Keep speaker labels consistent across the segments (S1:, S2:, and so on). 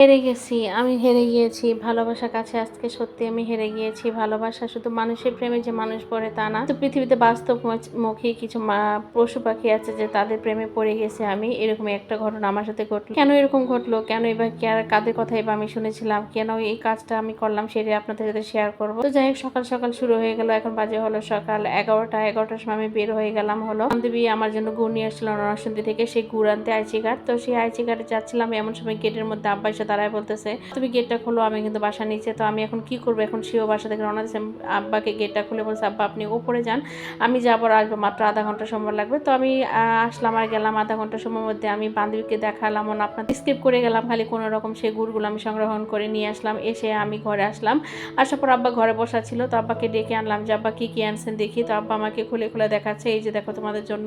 S1: হেরে গেছি, আমি হেরে গিয়েছি ভালোবাসার কাছে আজকে সত্যি আমি হেরে গিয়েছি, ভালোবাসা শুধু মানুষের প্রেমে যে মানুষ পড়ে তা না, তো পৃথিবীতে বাস্তব মুখী কিছু পশু পাখি আছে যে তাদের প্রেমে পড়ে গেছে আমি এরকম একটা ঘটনা আমার সাথে ঘটলো। কেন এরকম ঘটলো? কেন এবার কে- কাদের কথা এবার আমি শুনেছিলাম? কেন এই কাজটা আমি করলাম সেটা আপনাদের সাথে শেয়ার করব। তো যাই হোক, সকাল সকাল শুরু হয়ে গেল, এখন বাজে হলো সকাল এগারোটা, এগারোটার সময় আমি বের হয়ে গেলাম হলো। বান্ধবী আমার জন্য গুড় নিয়ে আসছিল নরসিংদী থেকে, সেই গুড় আনতে আইচি ঘাট, তো সেই আইচি ঘাটে যাচ্ছিলাম, এমন সময় গেটের মধ্যে আব্বা এসে দাঁড়ায় বলতেছে, তুমি গেটটা খোলো, আমি কিন্তু বাসা নিচে। তো আমি এখন কি করব? এখন সেও বাসা থেকে রওনা দিচ্ছে আব্বাকে গেটটা খুলে বলছে, আব্বা, আপনি ওপরে যান, আমি যাবার আসব মাত্র আধা ঘণ্টা সময় লাগবে। তো আমি আসলাম আর গেলাম আধা ঘণ্টা সময়ের মধ্যে। আমি বান্ধবীকে দেখালাম ও আপনার স্কিপ করে গেলাম। খালি কোনো রকম সেই গুড়গুলো আমি সংগ্রহণ করে নিয়ে আসলাম। এসে আমি ঘরে আসলাম। আসার পর আব্বা ঘরে বসা ছিল। তো আব্বাকে ডেকে আনলাম যে, আব্বা, কী কী আনছেন দেখি। তো আব্বা আমাকে খুলে খুলে দেখাচ্ছে, এই যে দেখো, তোমাদের জন্য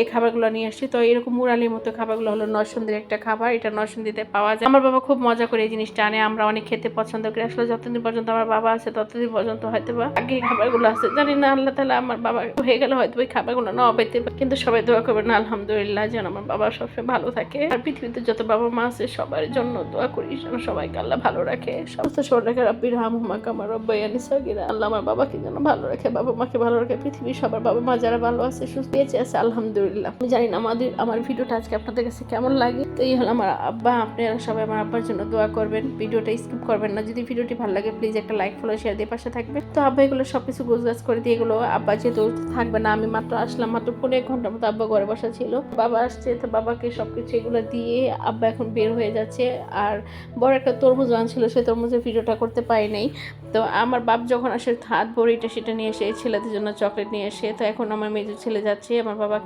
S1: এই খাবারগুলো নিয়ে আসছি। তো এরকম মুরালির মতো খাবারগুলো হলো নরসিংদীর একটা খাবার। এটা নরসিংদীতে পাওয়া যায়। আমার বাবা খুব মজা করে এই জিনিসটা আনে, আমরা অনেক খেতে পছন্দ করি। আসলে যতদিন পর্যন্ত আমার বাবা আছে, ততদিন পর্যন্ত হয়তো বা আগে খাবারগুলো আছে। জানি না, আল্লাহ তালা আমার বাবা হয়ে গেলে হয়তো ওই খাবারগুলো না পারে। কিন্তু সবাই দোয়া করবেন না আলহামদুলিল্লাহ, যেন আমার বাবা সবসময় ভালো থাকে। আর পৃথিবীতে যত বাবা মা আছে, সবার জন্য দোয়া করি, যেন সবাইকে আল্লাহ ভালো রাখে। সমস্ত শোর রাখে রাব্বির হাম হুমাক আমার রব্বাইয়ানি সাগিরা। আল্লাহ আমার বাবাকে যেন ভালো রাখে, বাবা মাকে ভালো রাখে। পৃথিবীর সবার বাবা মা যারা ভালো আছে, সুস্থ বেঁচে আছে, আলহামদুলিল্লাহ। আমি জানি না আমাদের, আমার ভিডিওটা আজকে আপনাদের কাছে কেমন লাগে। তো এই হলো আমার আব্বা আপনারা সবাই আমার আব্বার জন্য দোয়া করবেন, ভিডিওটা স্কিপ করবেন না। যদি ভিডিওটি ভালো লাগে প্লিজ একটা লাইক ফলো শেয়ার দিয়ে পাশে থাকবে তো আব্বা এগুলো সবকিছু গোছগাছ করে দিয়ে এগুলো আব্বা যেহেতু থাকবে না, আমি মাত্র আসলাম, মাত্র পনেরো এক ঘণ্টার মতো আব্বা ঘরে বসা ছিল। বাবা আসছে, তো বাবাকে সব কিছু এগুলো দিয়ে আব্বা এখন বের হয়ে যাচ্ছে। আর বড় একটা তরমুজ আনছিল, সে তরমুজের ভিডিওটা করতে পারি নাই। তো আমার বাপ যখন আসে, হাত বড়িটা সেটা নিয়ে এসে, ছেলেদের জন্য চকলেট নিয়ে এসে, তো এখন আমার মেজর ছেলে যাচ্ছে, আমার বাবা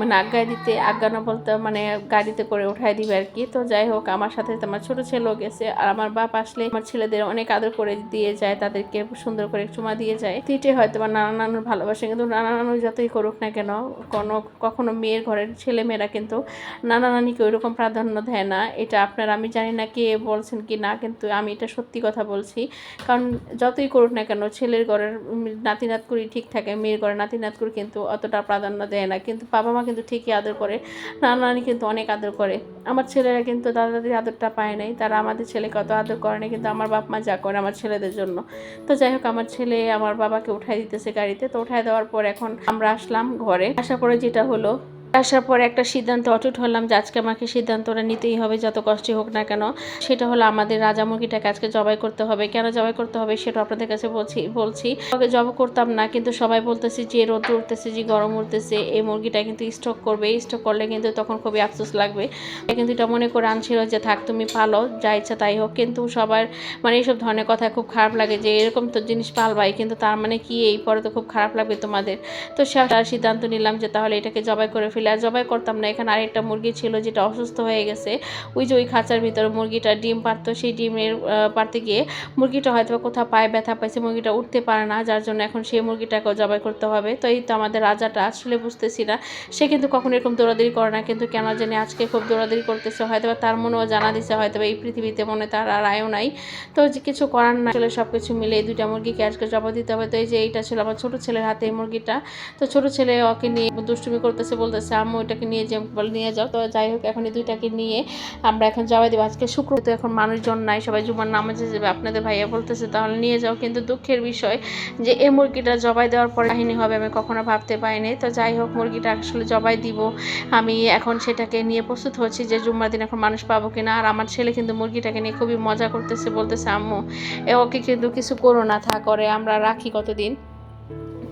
S1: মানে আজ্ঞা দিতে, আজ্ঞা না বলতে মানে গাড়িতে করে উঠায় দিবে আর কি। তো যাই হোক, আমার সাথে আমার ছোট ছেলেও গেছে আর আমার বাপ আসলে আমার ছেলেদের অনেক আদর করে দিয়ে যায়, তাদেরকে সুন্দর করে চুমা দিয়ে যায়। তিটে হয়তো বা নানা নানুর ভালোবাসে, কিন্তু নানা নানু যতই করুক না কেন, কোনো, কখনো মেয়ের ঘরের ছেলে মেয়েরা কিন্তু নানা নানিকে ওইরকম প্রাধান্য দেয় না। এটা আপনার, আমি জানি না কে বলছেন কি না, কিন্তু আমি এটা সত্যি কথা বলছি। কারণ যতই করুক না কেন, ছেলের ঘরের নাতি নাত করি ঠিক থাকে, মেয়ের ঘরে নাতি নাত করি কিন্তু অতটা প্রাধান্য দেয় না। কিন্তু বাবা মা কিন্তু ঠিকই আদর করে, নানা নানি কিন্তু অনেক আদর করে। আমার ছেলেরা কিন্তু দাদা দাদির আদরটা পায় নাই, তারা আমাদের ছেলে কত আদর করে না, কিন্তু আমার বাপ মা যা করে আমার ছেলেদের জন্য। তো যাই হোক, আমার ছেলে আমার বাবাকে উঠাই দিতেছে গাড়িতে। তো উঠাই দেওয়ার পর এখন আমরা আসলাম ঘরে। আসার পরে যেটা হলো আসার পরে একটা সিদ্ধান্ত অটুট হলাম যে আজকে আমাকে সিদ্ধান্তটা নিতেই হবে, যত কষ্টই হোক না কেন। সেটা হলো আমাদের রাজা মুরগিটাকে আজকে জবাই করতে হবে। কেন জবাই করতে হবে সেটা আপনাদের কাছে বলছি বলছি। আগে জব করতাম না, কিন্তু সবাই বলতেছে যে রোদ উঠতেছে, যে গরম উঠতেছে, এই মুরগিটা কিন্তু স্টক করবে। স্টক করলে কিন্তু তখন খুবই আফসোস লাগবে। কিন্তু এটা মনে করে আনছিল যে থাক, তুমি পালো, যা ইচ্ছা তাই হোক। কিন্তু সবার মানে এইসব ধরনের কথা খুব খারাপ লাগে যে এরকম তো জিনিস পালবাই, কিন্তু তার মানে কি? এই পরে তো খুব খারাপ লাগবে তোমাদের। তো সে সিদ্ধান্ত নিলাম যে তাহলে এটাকে জবাই করে ফেলে। আর জবাই করতাম না। এখানে আরেকটা মুরগি ছিল যেটা অসুস্থ হয়ে গেছে। ওই যে ওই খাঁচার ভিতরে মুরগিটা ডিম পারতো সেই ডিমের পারতে গিয়ে মুরগিটা হয়তো কোথাও পায়ে ব্যথা পাইছে, মুরগিটা উঠতে পারে না, যার জন্য এখন সেই মুরগিটাকেও জবাই করতে হবে। তো এই তো আমাদের রাজাটা, আসলে বুঝতেছি না, সে কিন্তু কখনো এরকম দৌড়াদৌড়ি করে না, কিন্তু কেন জানি আজকে খুব দৌড়াদৌড়ি করতেছে। হয়তো তার মনেও জানা দিছে হয়তো এই পৃথিবীতে মনে তার আর আয়ও নাই। তো কিছু করার না আসলে সব কিছু মিলে এই দুইটা মুরগিকে আজকে জবাই দিতে হবে। তো এই যে এইটা ছিল আমার ছোট ছেলের হাতে এই মুরগিটা। তো ছোট ছেলে ওকে নিয়ে দুষ্টুমি করতেছে, বলতেছে আম্মু এটাকে নিয়ে যে বলে নিয়ে যাও। তো যাই হোক, এখন এই দুইটাকে নিয়ে আমরা এখন জবাই দেবো। আজকে শুক্র তো এখন মানুষজন নাই, সবাই জুমার নামাজে যাবে। আপনাদের ভাইয়া বলতেছে, তাহলে নিয়ে যাও। কিন্তু দুঃখের বিষয় যে এই মুরগিটা জবাই দেওয়ার পরে কাহিনী হবে, আমি কখনো ভাবতে পারিনি। তো যাই হোক, মুরগিটা আসলে জবাই দিব। আমি এখন সেটাকে নিয়ে প্রস্তুত হচ্ছি যে জুম্মার দিন এখন মানুষ পাবো কিনা। আর আমার ছেলে কিন্তু মুরগিটাকে নিয়ে খুবই মজা করতেছে, বলতেছে, আম্মু, এ ওকে কিন্তু কিছু করো না থা করে আমরা রাখি কতদিন।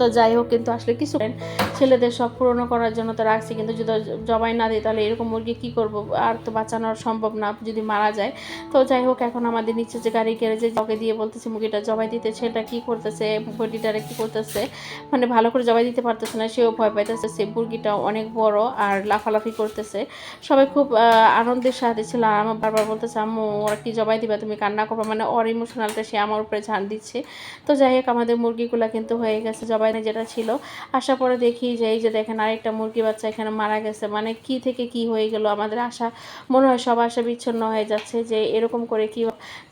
S1: তো যাই হোক, কিন্তু আসলে কিছু ছেলেদের সব পূরণ করার জন্য তো রাখছি, কিন্তু যদি জবাই না দিই, তাহলে এরকম মুরগি কি করব? আর তো বাঁচানো সম্ভব না, যদি মারা যায়। তো যাই হোক, এখন আমাদের নিচে যে গাড়ি গ্যারেজে জগে দিয়ে বলতেছে, মুরগিটা জবাই দিতে ছেলেটা কি করতেছে? বডিটারে কি করতেছে? মানে ভালো করে জবাই দিতে পারতেছে না, সেও ভয় পাইতেছে সে মুরগিটা অনেক বড় আর লাফালাফি করতেছে। সবাই খুব আনন্দের সাথে ছিল, আর আমার বারবার বলতেছে, আম্মু, ওরা কি জবাই দিবে? তুমি কান্না করবে? মানে ওর ইমোশনালটা সে আমার উপরে ঝাড় দিচ্ছে। তো যাই হোক, আমাদের মুরগিগুলো কিন্তু হয়ে গেছে জবাই লাইনে যেটা ছিল, আসার পরে দেখি যে এই যে দেখেন আরেকটা মুরগি বাচ্চা এখানে মারা গেছে। মানে কি থেকে কি হয়ে গেল? আমাদের আশা, মনে হয় সব আশা বিচ্ছিন্ন হয়ে যাচ্ছে যে এরকম করে কি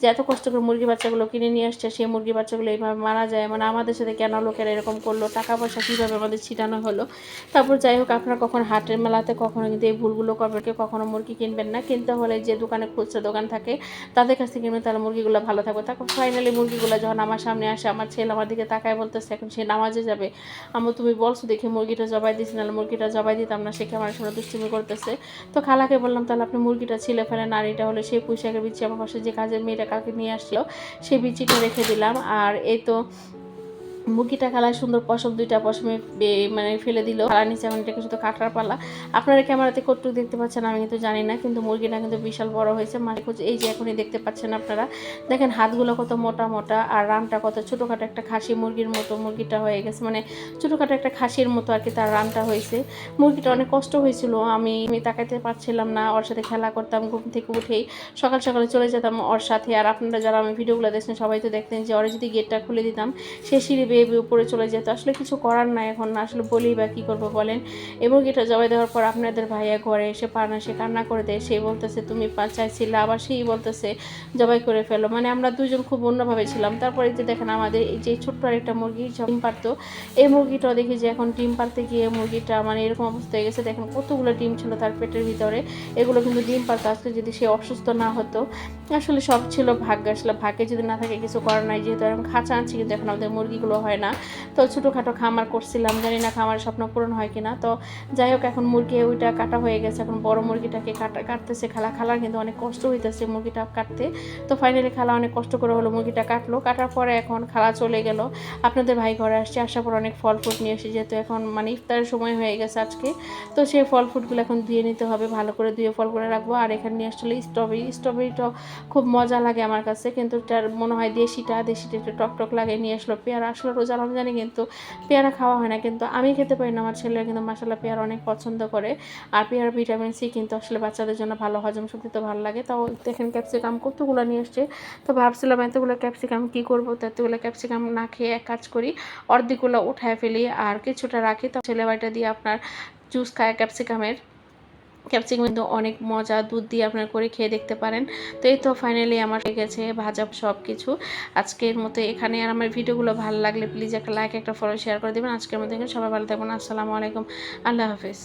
S1: যে এত কষ্ট করে মুরগি বাচ্চাগুলো কিনে নিয়ে আসছে, সেই মুরগি বাচ্চাগুলো এইভাবে মারা যায়। মানে আমাদের সাথে কেন লোকেরা এরকম করল? টাকা পয়সা কীভাবে আমাদের ছিটানো হলো? তারপর যাই হোক, আপনারা কখন হাটের মেলাতে কখনো কিন্তু এই ভুলগুলো করবেন কখনো মুরগি কিনবেন না। কিনতে হলে যে দোকানে খুচরা দোকান থাকে, তাদের কাছ থেকে কিনবেন, তাহলে মুরগিগুলো ভালো থাকবে। তারপর ফাইনালি মুরগিগুলো যখন আমার সামনে আসে, আমার ছেলে আমার দিকে তাকায় বলতেছে, এখন সে নামাজে যাবে। আমার তুমি বলছো দেখি মুরগিটা জবাই দিয়েছি, নাহলে মুরগিটা জবাই দিতাম না, সে আমার সামনে দুষ্টুমি করতেছে? তো খালাকে বললাম, তাহলে আপনি মুরগিটা ছিলে ফেলেন, আর হলে সেই পুঁইশাকের বিচি, আমার পাশে যে কাজের মেয়েটা কাকে নিয়ে আসলো সেই বিচিটা রেখে দিলাম। আর এই তো মুরগিটা খালায় সুন্দর, পশম দুইটা পশমে মানে ফেলে দিল। খালার নিচে এখন এটাকে শুধু কাটার পালা। আপনারা ক্যামেরাতে কটটুক দেখতে পাচ্ছেন আমি কিন্তু জানি না, কিন্তু মুরগিটা কিন্তু বিশাল বড় হয়েছে। মাঝে খুঁজে এই যে এখনই দেখতে পাচ্ছেন আপনারা। দেখেন হাতগুলো কত মোটা মোটা আর রানটা কত ছোটোখাটো একটা খাসি মুরগির মতো মুরগিটা হয়ে গেছে। মানে ছোটোখাটো একটা খাসির মতো আর কি তার রানটা হয়েছে। মুরগিটা অনেক কষ্ট হয়েছিল, আমি আমি তাকাইতে পারছিলাম না। ওর সাথে খেলা করতাম, ঘুম থেকে উঠেই সকাল সকালে চলে যেতাম ওর সাথে। আর আপনারা যারা আমি ভিডিওগুলো দেখছেন, সবাই তো দেখতেন যে ওরা যদি গেটটা খুলে দিতাম, সে সিঁড়ি বেয়ে উপরে চলে যেত। আসলে কিছু করার নাই এখন, আসলে বলি বা কী করব বলেন? এবং এটা জবাই দেওয়ার পর আপনাদের ভাইয়া ঘরে এসে পানা, সে কান্না করে দেয়, সে বলতেছে, তুমি চাইছিলে আবার সেই বলতেছে, জবাই করে ফেলো। মানে আমরা দুজন খুব অন্যভাবে ছিলাম। তারপরে যে দেখেন আমাদের এই যে ছোট্ট আরেকটা মুরগি ডিম পারতো। এই মুরগিটাও দেখি যে এখন ডিম পারতে গিয়ে মুরগিটা মানে এরকম অবস্থা হয়ে গেছে। দেখেন কতগুলো ডিম ছিল তার পেটের ভিতরে। এগুলো কিন্তু ডিম পারতো। আজকে যদি সে অসুস্থ না হতো, আসলে সব ছিল ভাগ্য। আসলে ভাগ্যে যদি না থাকে, কিছু করার নাই। যেহেতু এখন খাঁচা আনছি কিন্তু এখন আমাদের মুরগিগুলো হয় না। তো ছোটোখাটো খামার করছিলাম, জানি না খামারের স্বপ্ন পূরণ হয় কিনা। তো যাই হোক, এখন মুরগি ওইটা কাটা হয়ে গেছে। এখন বড় মুরগিটাকে কাটা, কাটতেছে খালা। খালার কিন্তু অনেক কষ্ট হইতেছে মুরগিটা কাটতে। তো ফাইনালি খালা অনেক কষ্ট করে হলো মুরগিটা কাটলো। কাটার পরে এখন খালা চলে গেল। আপনাদের ভাই ঘরে আসছে। আসার পর অনেক ফল ফ্রুট নিয়ে এসে, যেহেতু এখন মানে ইফতারের সময় হয়ে গেছে আজকে, তো সেই ফল ফ্রুটগুলো এখন ধুয়ে নিতে হবে। ভালো করে ধুয়ে ফল করে রাখব। আর এখানে নিয়ে আসলে স্ট্রবেরি স্ট্রবেরিটা খুব মজা লাগে আমার কাছে। কিন্তু এটার মনে হয় দেশিটা দেশিটা একটু টক টক লাগে। নিয়ে আসলো পেয়ারা। আসলে রোজা রমজানে কিন্তু পেয়ারা খাওয়া হয় না। কিন্তু আমি খেতে পারি না, আমার ছেলে কিন্তু মশলা পেয়ারা অনেক পছন্দ করে। আর পেয়ারা, ভিটামিন সি কিন্তু আসলে বাচ্চাদের জন্য ভালো হজম শক্তি তো ভালো লাগে। তাও দেখেন ক্যাপসিকাম কতগুলো নিয়ে এসছে তো ভাবছিলাম এতগুলো ক্যাপসিকাম কী করব? তো এতগুলো ক্যাপসিকাম না খেয়ে এক কাজ করি, অর্ধেকগুলো উঠায় ফেলি আর কিছুটা রাখি। তো ছেলে বাড়িটা দিয়ে আপনার জুস খায় ক্যাপসিকামের। ক্যাপসিকাম কিন্তু অনেক মজা দুধ দিয়ে আপনার করে খেয়ে দেখতে পারেন। তো এই তো ফাইনালি আমার হয়ে গেছে ভাজা সব কিছু আজকের মতো এখানে। আর আমার ভিডিওগুলো ভালো লাগলে প্লিজ একটা লাইক একটা ফলো শেয়ার করে দেবেন। আজকের মতো সবাই ভালো থাকবেন। আসসালামু আলাইকুম। আল্লাহ হাফিজ।